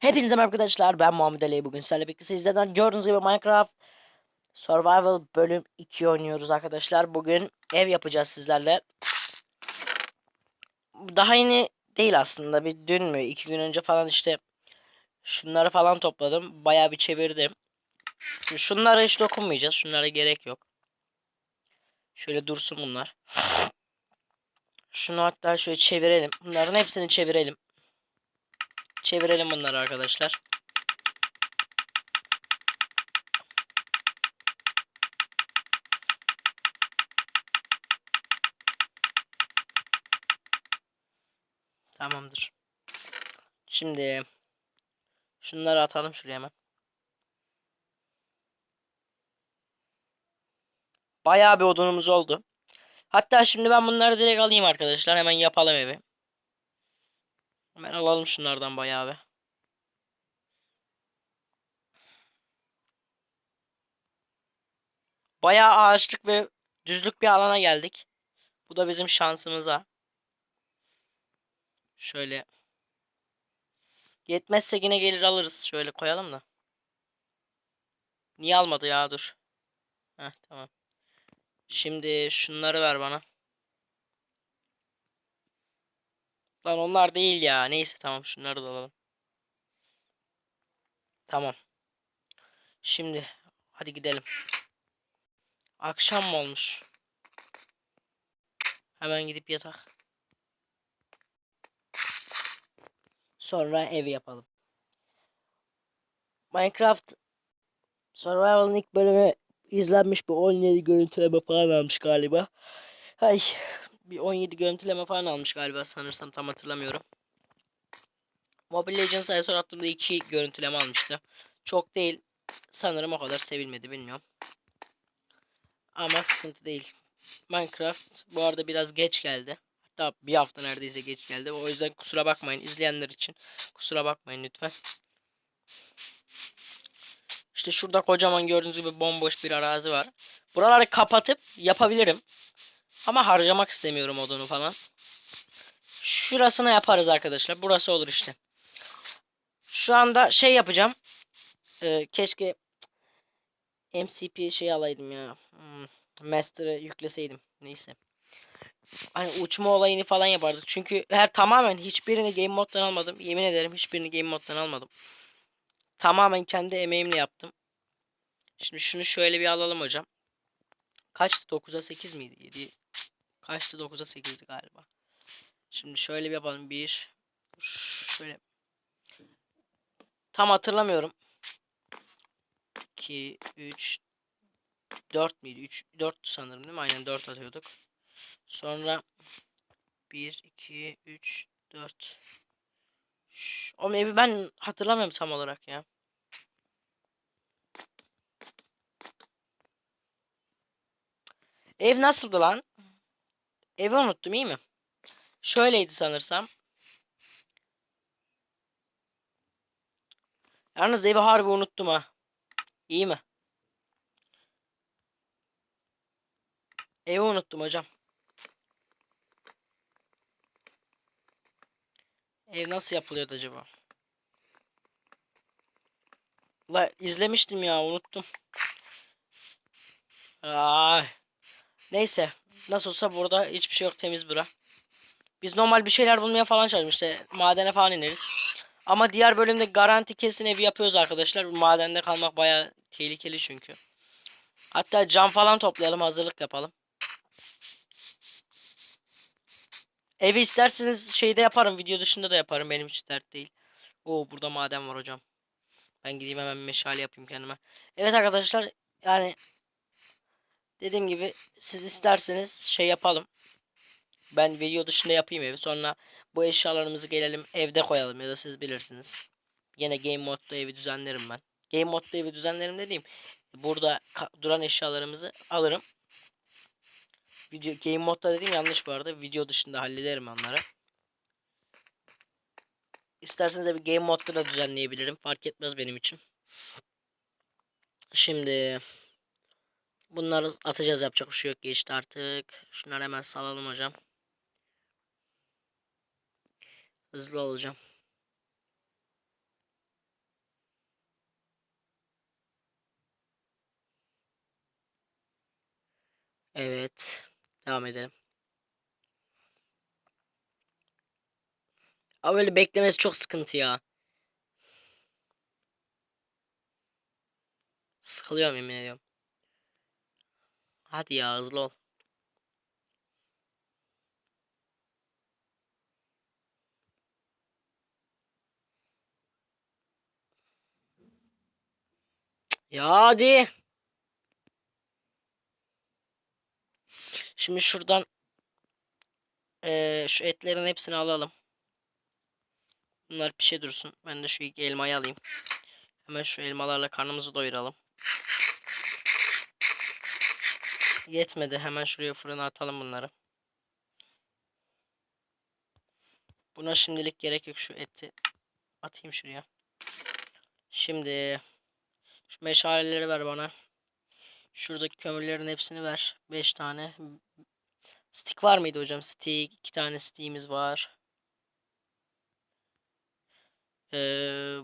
Hepinize merhaba arkadaşlar ben Muhammed Ali. Bugün sizlerle birlikte sizlerden gördüğünüz gibi Minecraft Survival bölüm 2 oynuyoruz arkadaşlar. Bugün ev yapacağız sizlerle. Daha yeni değil aslında bir dün mü iki gün önce falan işte Şunları falan topladım baya bir çevirdim. Şunlara hiç dokunmayacağız şunlara gerek yok. Şöyle dursun bunlar. Şunu hatta şöyle çevirelim bunların hepsini çevirelim Çevirelim bunları arkadaşlar. Tamamdır. Şimdi şunları atalım şuraya hemen. Bayağı bir odunumuz oldu. Hatta şimdi ben bunları direkt alayım arkadaşlar. Hemen yapalım evi. Hemen alalım şunlardan bayağı bir. Bayağı ağaçlık ve düzlük bir alana geldik. Bu da bizim şansımıza. Şöyle. Yetmezse yine gelir alırız. Şöyle koyalım da. Niye almadı ya dur. Heh tamam. Şimdi şunları ver bana. Lan onlar değil ya. Neyse tamam şunları da alalım. Tamam. Şimdi hadi gidelim. Akşam mı olmuş? Hemen gidip yatak. Sonra evi yapalım. Minecraft Survival'ın ilk bölümü izlenmiş bir 17 görüntüleme falan almış galiba. Ay bir 17 görüntüleme falan almış galiba sanırsam tam hatırlamıyorum. Mobile Legends en son attığımda 2 görüntüleme almıştı. Çok değil. Sanırım o kadar sevilmedi bilmiyorum. Ama sıkıntı değil. Minecraft bu arada biraz geç geldi. Hatta bir hafta neredeyse geç geldi. O yüzden kusura bakmayın izleyenler için. Kusura bakmayın lütfen. İşte şurada kocaman gördüğünüz gibi bomboş bir arazi var. Buraları kapatıp yapabilirim. Ama harcamak istemiyorum odunu falan. Şurasına yaparız arkadaşlar. Burası olur işte. Şu anda şey yapacağım. Ee, keşke MCP şey alaydım ya. Hmm, Master'ı yükleseydim. Neyse. Hani uçma olayını falan yapardık. Çünkü her tamamen hiçbirini game moddan almadım. Yemin ederim hiçbirini game moddan almadım. Tamamen kendi emeğimle yaptım. Şimdi şunu şöyle bir alalım hocam. Kaçtı? 9'a 8 miydi? 7 Kaçtı? 9'a 8'di galiba. Şimdi şöyle bir yapalım. 1 şöyle Tam hatırlamıyorum. 2 3 4 miydi? 3 4 sanırım değil mi? Aynen 4 atıyorduk. Sonra 1 2 3 4 O evi ben hatırlamıyorum tam olarak ya. Ev nasıldı lan? Evi unuttum iyi mi? Şöyleydi sanırsam. Yalnız evi harbi unuttum ha. İyi mi? Evi unuttum hocam. Ev nasıl yapılıyordu acaba? La izlemiştim ya unuttum. Ay. Neyse. Nasıl olsa burada hiçbir şey yok temiz bura. Biz normal bir şeyler bulmaya falan çalışmıştık. İşte madene falan ineriz. Ama diğer bölümde garanti kesin evi yapıyoruz arkadaşlar. Madende kalmak baya tehlikeli çünkü. Hatta cam falan toplayalım hazırlık yapalım. Evi isterseniz şeyde yaparım. Video dışında da yaparım. Benim hiç dert değil. Oo burada maden var hocam. Ben gideyim hemen meşale yapayım kendime. Evet arkadaşlar yani dediğim gibi siz isterseniz şey yapalım. Ben video dışında yapayım evi. Sonra bu eşyalarımızı gelelim evde koyalım ya da siz bilirsiniz. Yine game modda evi düzenlerim ben. Game modda evi düzenlerim dediğim burada duran eşyalarımızı alırım. Video game modda dediğim yanlış bu arada. Video dışında hallederim onları. İsterseniz bir game modda da düzenleyebilirim. Fark etmez benim için. Şimdi Bunları atacağız yapacak bir şey yok geçti artık. Şunları hemen salalım hocam. Hızlı olacağım. Evet. Devam edelim. Abi böyle beklemesi çok sıkıntı ya. Sıkılıyorum yemin ediyorum. Hadi ya hızlı ol. Ya hadi. Şimdi şuradan eee, şu etlerin hepsini alalım. Bunlar pişe dursun. Ben de şu ilk elmayı alayım. Hemen şu elmalarla karnımızı doyuralım. Yetmedi. Hemen şuraya fırına atalım bunları. Buna şimdilik gerek yok. Şu eti atayım şuraya. Şimdi şu meşaleleri ver bana. Şuradaki kömürlerin hepsini ver. 5 tane. Stick var mıydı hocam? Stick. 2 tane stick'imiz var. Ee,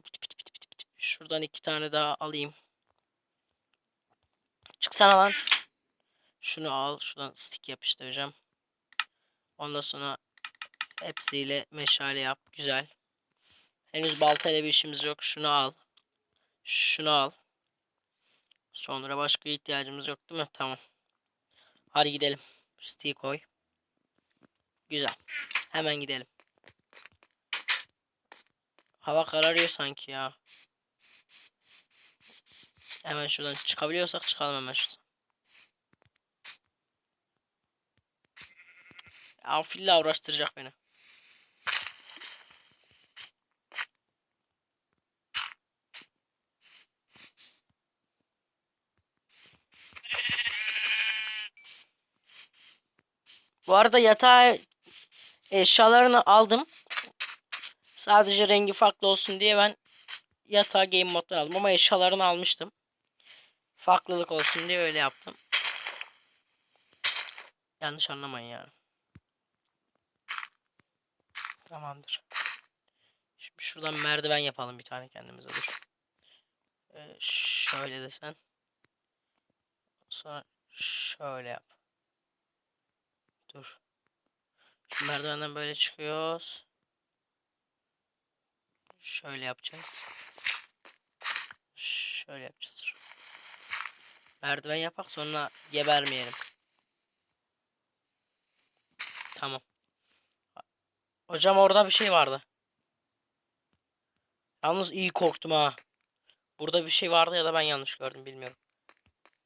şuradan iki tane daha alayım. Çıksana lan. Şunu al. Şuradan stick yapıştır hocam. Ondan sonra hepsiyle meşale yap. Güzel. Henüz baltayla bir işimiz yok. Şunu al. Şunu al. Sonra başka ihtiyacımız yok değil mi? Tamam. Hadi gidelim. Stick'i koy. Güzel. Hemen gidelim. Hava kararıyor sanki ya. Hemen şuradan çıkabiliyorsak çıkalım hemen şuradan. Ya filla uğraştıracak beni. Bu arada yatağı eşyalarını aldım. Sadece rengi farklı olsun diye ben yatağı game moddan aldım ama eşyalarını almıştım. Farklılık olsun diye öyle yaptım. Yanlış anlamayın yani. Tamamdır. Şimdi şuradan merdiven yapalım bir tane kendimize dur. Ee, şöyle desen. Sonra şöyle yap. Dur. Şu merdivenden böyle çıkıyoruz. Şöyle yapacağız. Şöyle yapacağız. dur. Merdiven yapak sonra gebermeyelim. Tamam. Hocam orada bir şey vardı. Yalnız iyi korktum ha. Burada bir şey vardı ya da ben yanlış gördüm bilmiyorum.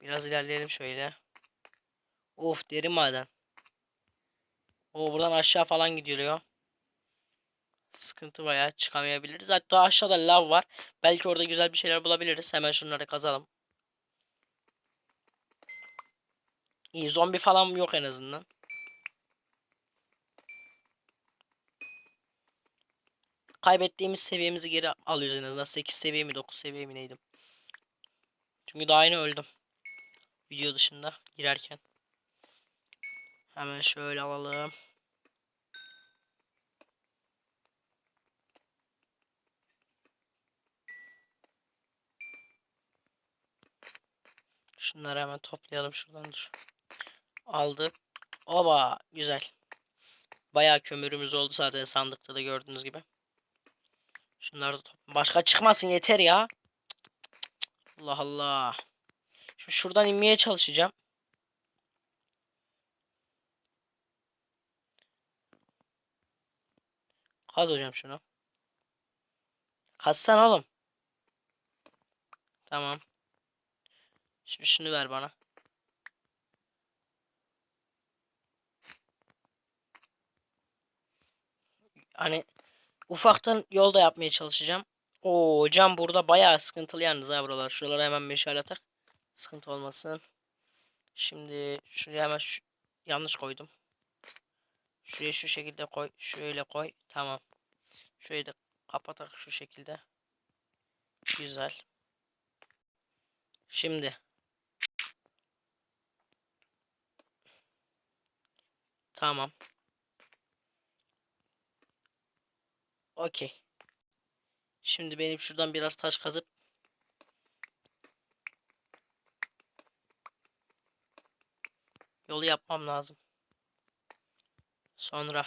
Biraz ilerleyelim şöyle. Of derin maden. O buradan aşağı falan gidiyor. Sıkıntı bayağı çıkamayabiliriz. Hatta aşağıda lav var. Belki orada güzel bir şeyler bulabiliriz. Hemen şunları kazalım. İyi zombi falan yok en azından. Kaybettiğimiz seviyemizi geri alıyoruz en azından. 8 seviye mi 9 seviye mi neydim. Çünkü daha yeni öldüm. Video dışında girerken. Hemen şöyle alalım. Şunları hemen toplayalım şuradan dur. Aldık. Oba güzel. Bayağı kömürümüz oldu zaten sandıkta da gördüğünüz gibi. Şunları Başka çıkmasın yeter ya. Allah Allah. Şimdi şuradan inmeye çalışacağım. Kaz hocam şunu. Kazsana oğlum. Tamam. Şimdi şunu ver bana. Hani ufaktan yolda yapmaya çalışacağım. Oo hocam burada bayağı sıkıntılı yalnız ha buralar. Şuralara hemen meşale atak. Sıkıntı olmasın. Şimdi şuraya hemen şu- yanlış koydum. Şuraya şu şekilde koy. Şöyle koy. Tamam. Şurayı da kapatak şu şekilde. Güzel. Şimdi. Tamam. Okey. Şimdi benim şuradan biraz taş kazıp Yolu yapmam lazım. Sonra.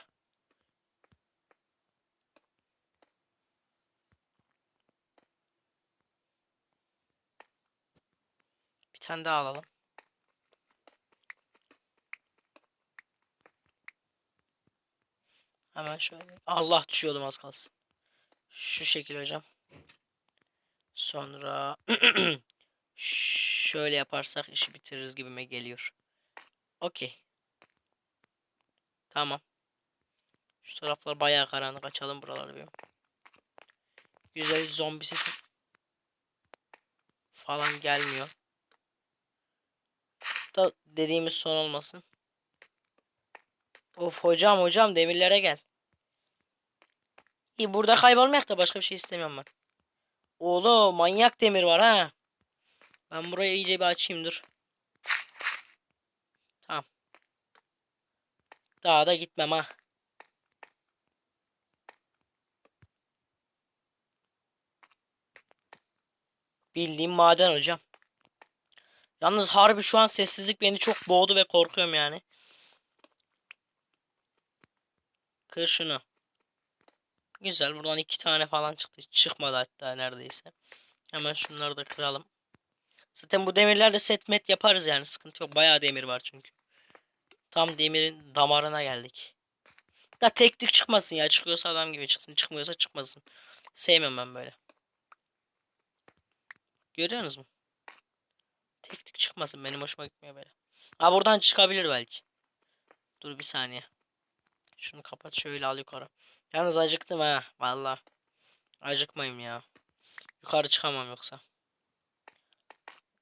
Bir tane daha alalım. Hemen şöyle. Allah düşüyordum az kalsın. Şu şekil hocam. Sonra şöyle yaparsak işi bitiririz gibime geliyor. Okey. Tamam. Şu taraflar bayağı karanlık. Açalım buraları bir. Güzel zombi sesi falan gelmiyor. Da dediğimiz son olmasın. Of hocam hocam demirlere gel. İyi burada kaybolmayak da başka bir şey istemiyorum ben. Oğlum manyak demir var ha. Ben burayı iyice bir açayım dur. Tamam. Daha da gitmem ha. Bildiğim maden hocam. Yalnız harbi şu an sessizlik beni çok boğdu ve korkuyorum yani. Kır şunu. Güzel. Buradan iki tane falan çıktı. Çıkmadı hatta neredeyse. Hemen şunları da kıralım. Zaten bu demirlerle set met yaparız yani. Sıkıntı yok. Bayağı demir var çünkü. Tam demirin damarına geldik. Da tek tük çıkmasın ya. Çıkıyorsa adam gibi çıksın. Çıkmıyorsa çıkmasın. Sevmem ben böyle. Görüyorsunuz mu? Tek tük çıkmasın. Benim hoşuma gitmiyor böyle. Ha buradan çıkabilir belki. Dur bir saniye. Şunu kapat şöyle al yukarı. Yalnız acıktım ha. Valla. Acıkmayayım ya. Yukarı çıkamam yoksa.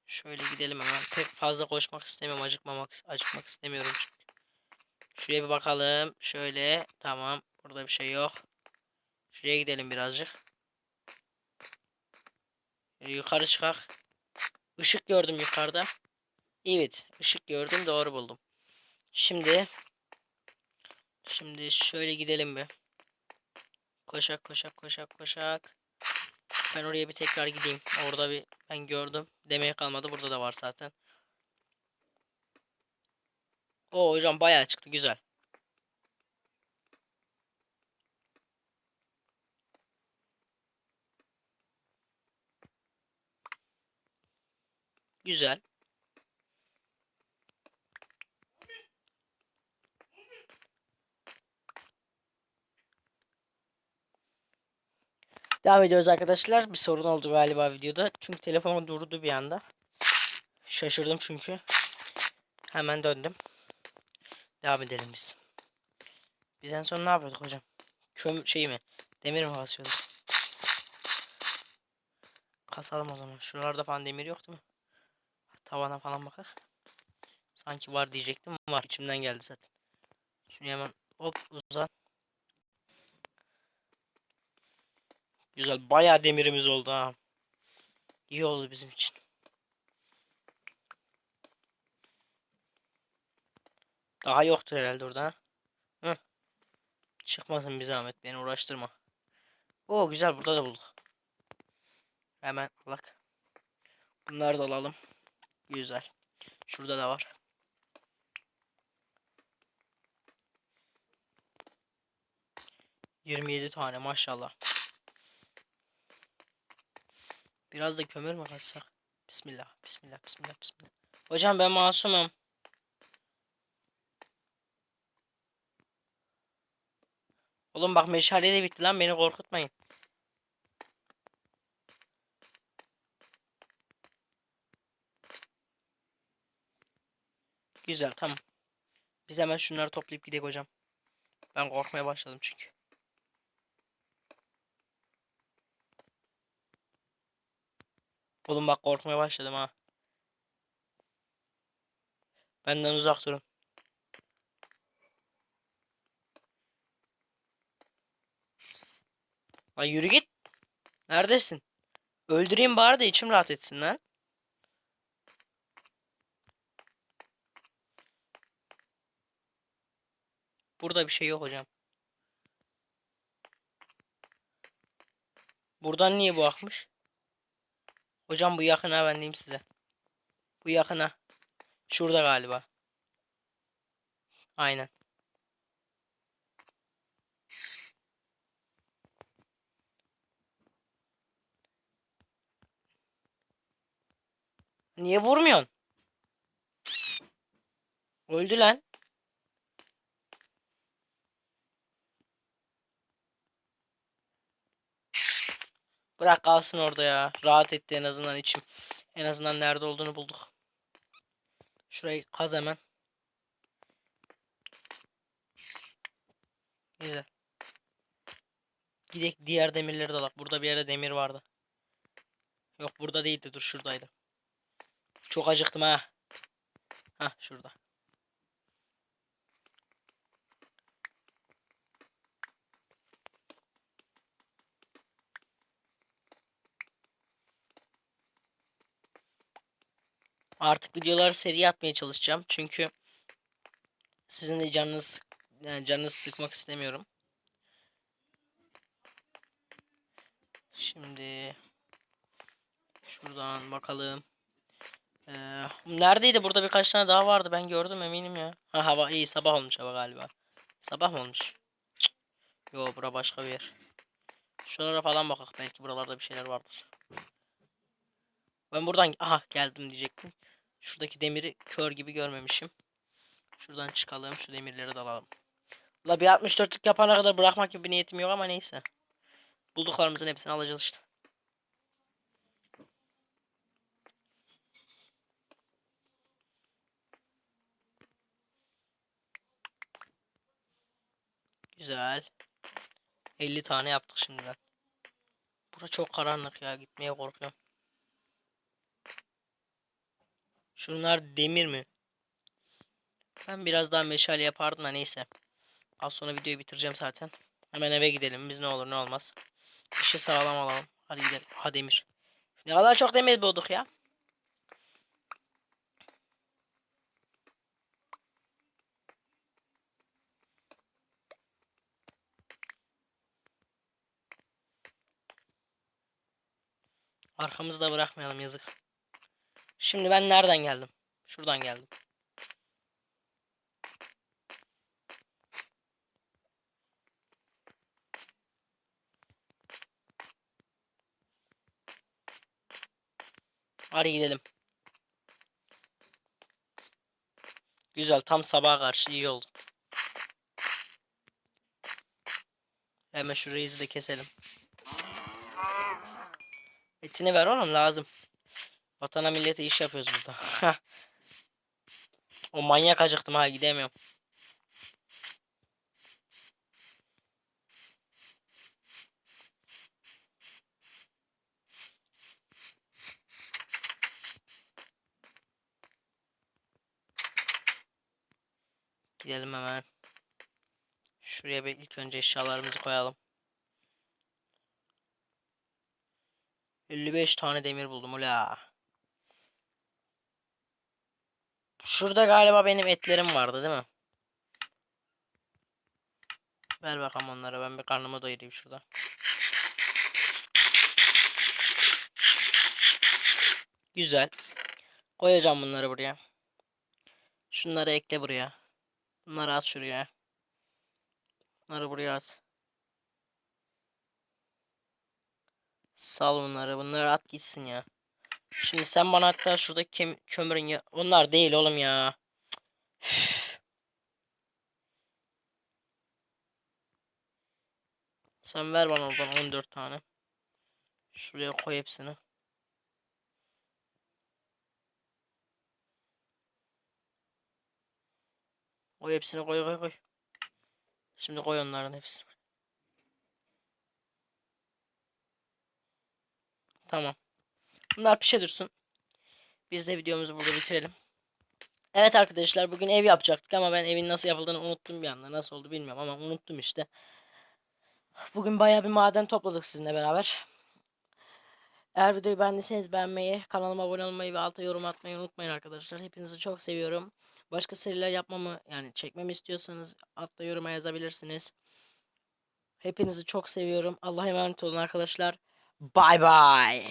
Şöyle gidelim hemen. Pek fazla koşmak istemiyorum. Acıkmamak, acıkmak istemiyorum çünkü. Şuraya bir bakalım. Şöyle. Tamam. Burada bir şey yok. Şuraya gidelim birazcık. Yukarı çıkak. Işık gördüm yukarıda. Evet. ışık gördüm. Doğru buldum. Şimdi. Şimdi şöyle gidelim bir. Koşak koşak koşak koşak. Ben oraya bir tekrar gideyim. Orada bir ben gördüm. Demeye kalmadı. Burada da var zaten. O hocam bayağı çıktı. Güzel. Güzel. Devam ediyoruz arkadaşlar. Bir sorun oldu galiba videoda. Çünkü telefon durdu bir anda. Şaşırdım çünkü. Hemen döndüm. Devam edelim biz. Biz en son ne yapıyorduk hocam? Köm şey mi? Demir mi kasıyorduk? Kasalım o zaman. Şuralarda falan demir yok değil mi? Tavana falan bakak. Sanki var diyecektim. Var. İçimden geldi zaten. Şunu hemen hop uzan. Güzel. Bayağı demirimiz oldu ha. İyi oldu bizim için. Daha yoktur herhalde orada. Hı. Çıkmasın bir zahmet. Beni uğraştırma. Oo güzel. Burada da bulduk. Hemen alak. Bunları da alalım. Güzel. Şurada da var. Yirmi yedi tane maşallah. Biraz da kömür mü katsak? Bismillah, bismillah, bismillah, bismillah. Hocam ben masumum. Oğlum bak meşale de bitti lan beni korkutmayın. Güzel tamam. Biz hemen şunları toplayıp gidelim hocam. Ben korkmaya başladım çünkü. Oğlum bak korkmaya başladım ha. Benden uzak durun. Lan yürü git. Neredesin? Öldüreyim bari de içim rahat etsin lan. Burada bir şey yok hocam. Buradan niye bu akmış? Hocam bu yakına ben diyeyim size. Bu yakına. Şurada galiba. Aynen. Niye vurmuyorsun? Öldü lan. Bırak kalsın orada ya. Rahat etti en azından içim. En azından nerede olduğunu bulduk. Şurayı kaz hemen. Güzel. Gidek diğer demirleri dalak. Burada bir yerde demir vardı. Yok burada değildi. Dur şuradaydı. Çok acıktım ha. Hah şurada. Artık videoları seri atmaya çalışacağım. Çünkü sizin de canınız sık- yani canınızı sıkmak istemiyorum. Şimdi şuradan bakalım. Ee, neredeydi? Burada birkaç tane daha vardı. Ben gördüm eminim ya. Ha hava iyi sabah olmuş hava galiba. Sabah mı olmuş? Cık. Yo bura başka bir yer. Şuralara falan bakak. Belki buralarda bir şeyler vardır. Ben buradan aha geldim diyecektim. Şuradaki demiri kör gibi görmemişim. Şuradan çıkalım. Şu demirleri de alalım. La bir 64'lük yapana kadar bırakmak gibi bir niyetim yok ama neyse. Bulduklarımızın hepsini alacağız işte. Güzel. 50 tane yaptık şimdiden. Bura çok karanlık ya. Gitmeye korkuyorum. Şunlar demir mi? Ben biraz daha meşale yapardım da neyse. Az sonra videoyu bitireceğim zaten. Hemen eve gidelim. Biz ne olur ne olmaz. İşi sağlam alalım. Hadi gidelim. Ha demir. Ne kadar çok demir bulduk ya. Arkamızda bırakmayalım yazık. Şimdi ben nereden geldim? Şuradan geldim. Hadi gidelim. Güzel tam sabaha karşı iyi oldu. Hemen şu reisi de keselim. Etini ver oğlum lazım. Vatana millete iş yapıyoruz burada. o manyak acıktım ha gidemiyorum. Gidelim hemen. Şuraya bir ilk önce eşyalarımızı koyalım. 55 tane demir buldum ula. Şurada galiba benim etlerim vardı değil mi? Ver bakalım onlara ben bir karnımı doyurayım şurada. Güzel. Koyacağım bunları buraya. Şunları ekle buraya. Bunları at şuraya. Bunları buraya at. Sal bunları. Bunları at gitsin ya. Şimdi sen bana hatta şuradaki kem- kömürün ya. Onlar değil oğlum ya. Sen ver bana oradan 14 tane. Şuraya koy hepsini. Koy hepsini koy koy koy. Şimdi koy onların hepsini. Tamam. Bunlar pişe dursun. Biz de videomuzu burada bitirelim. Evet arkadaşlar bugün ev yapacaktık ama ben evin nasıl yapıldığını unuttum bir anda. Nasıl oldu bilmiyorum ama unuttum işte. Bugün bayağı bir maden topladık sizinle beraber. Eğer videoyu beğendiyseniz beğenmeyi, kanalıma abone olmayı ve alta yorum atmayı unutmayın arkadaşlar. Hepinizi çok seviyorum. Başka seriler yapmamı yani çekmemi istiyorsanız altta yoruma yazabilirsiniz. Hepinizi çok seviyorum. Allah'a emanet olun arkadaşlar. Bye bye.